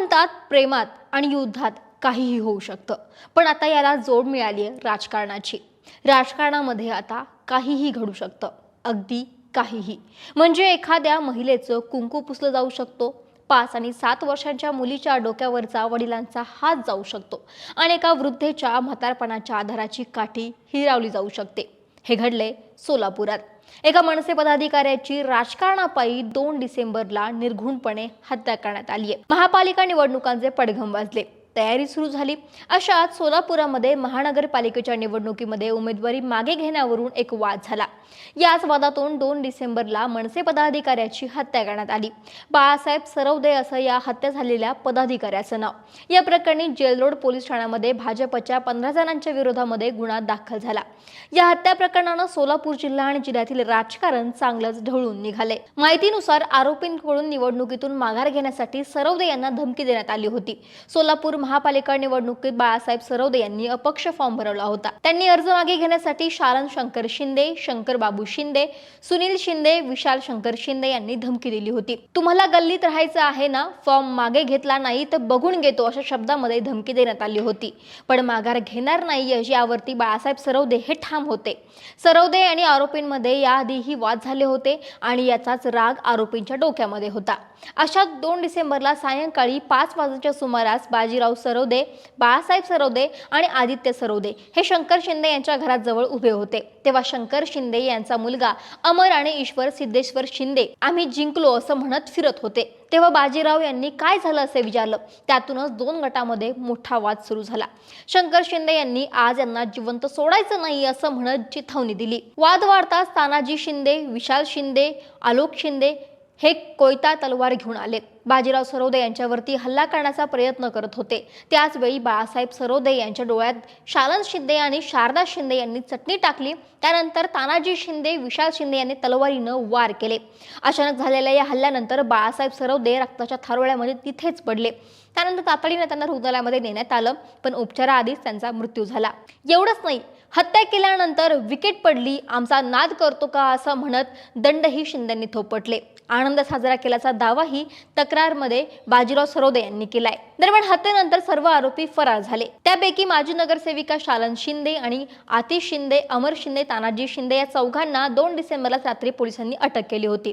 म्हणतात प्रेमात आणि युद्धात काहीही होऊ शकतं. पण आता याला जोड मिळाली आहे राजकारणाची. राजकारणामध्ये आता काहीही घडू शकतं. अगदी काहीही. म्हणजे एखाद्या महिलेचं कुंकू पुसलं जाऊ शकतो. पाच आणि सात वर्षांच्या मुलीच्या डोक्यावरचा वडिलांचा हात जाऊ शकतो. आणि एका वृद्धेच्या म्हातारपणाच्या आधाराची काठी हिरावली जाऊ शकते. हे घडले सोलापुरात. एका मनसे पदाधिकाऱ्याची राजकारणापायी दोन डिसेंबरला निर्घुणपणे हत्या करण्यात आली आहे महापालिका निवडणुकांचे पडघम वाजले. तयारी सुरू झाली. अशात सोलापुरामध्ये महानगरपालिकेच्या निवडणुकीमध्ये उमेदवारी मागे घेण्यावरून एक वाद झाला. याच वादातून दोन डिसेंबरला मनसे पदाधिकाऱ्याची हत्या करण्यात आली. बाळासाहेब सरवदे असं या हत्या झालेल्या पदाधिकाऱ्याचं नाव. या प्रकरणी जेलरोड पोलीस ठाण्यामध्ये भाजपच्या पंधरा जणांच्या विरोधामध्ये गुन्हा दाखल झाला. या हत्या प्रकरणानं सोलापूर जिल्हा आणि जिल्ह्यातील राजकारण चांगलंच ढवळून निघाले माहितीनुसार आरोपींकडून निवडणुकीतून माघार घेण्यासाठी सरवदे यांना धमकी देण्यात आली होती. सोलापूर महापालिका निवडणुकीत बाळासाहेब सरवदे यांनी अपक्ष फॉर्म भरवला होता. त्यांनी अर्ज मागे घेण्यासाठी शालन शंकर शिंदे शंकर बाबू शिंदे सुनील शिंदे विशाल शंकर शिंदे यांनी धमकी दिली होती. तुम्हाला गल्लीत राहायचं आहे ना फॉर्म मागे घेतला नाही तर बघून घेतो अशा शब्दामध्ये धमकी देण्यात आली होती. पण माघार घेणार नाही अशी यावरती बाळासाहेब सरवदे हे ठाम होते. सरवदे आणि आरोपींमध्ये याआधीही वाद झाले होते आणि याचाच राग आरोपींच्या डोक्यामध्ये होता. अशा दोन डिसेंबरला सायंकाळी पाच वाजताच्या सुमारास बाजीराव सरवदे बाळासाहेब सरवदे आणि आदित्य सरवदे हे शंकर शिंदे यांच्या घराजवळ उभे होते. तेव्हा शंकर शिंदे यांचा मुलगा अमर आणि ईश्वर सिद्धेश्वर शिंदे आम्ही जिंकलो असं म्हणत फिरत होते. तेव्हा बाजीराव यांनी काय झालं असे विचारलं? त्यातूनच दोन गटामध्ये मोठा वाद सुरू झाला. शंकर शिंदे यांनी आज यांना जिवंत सोडायचं नाही असं म्हणत चिथावणी दिली. वाद वाढताच तानाजी शिंदे विशाल शिंदे आलोक शिंदे हे कोयता तलवार घेऊन आले. बाजीराव सरोदे यांच्यावरती हल्ला करण्याचा प्रयत्न करत होते. त्याचवेळी बाळासाहेब सरोदे यांच्या डोळ्यात शालन शिंदे आणि शारदा शिंदे यांनी चटणी टाकली. त्यानंतर तानाजी शिंदे विशाल शिंदे यांनी तलवारीनं वार केले. अचानक झालेल्या या हल्ल्यानंतर बाळासाहेब सरोदे रक्ताच्या थारोळ्यामध्ये तिथेच पडले. त्यानंतर तातडीने त्यांना रुग्णालयामध्ये नेण्यात आलं पण उपचाराआधीच त्यांचा मृत्यू झाला. एवढंच नाही हत्या केल्यानंतर विकेट पडली आमचा नाद करतो का? असं म्हणत दंडही शिंदेंनी थोपटले. आनंद साजरा केल्याचा दावाही तक तक्रारमध्ये बाजीराव सरोदे यांनी केलाय. दरम्यान हत्येनंतर सर्व आरोपी फरार झाले. त्यापैकी माजी नगरसेविका शालन शिंदे आणि आतिश शिंदे अमर शिंदे तानाजी शिंदे या चौघांना दोन डिसेंबरला रात्री पोलिसांनी अटक केली होती.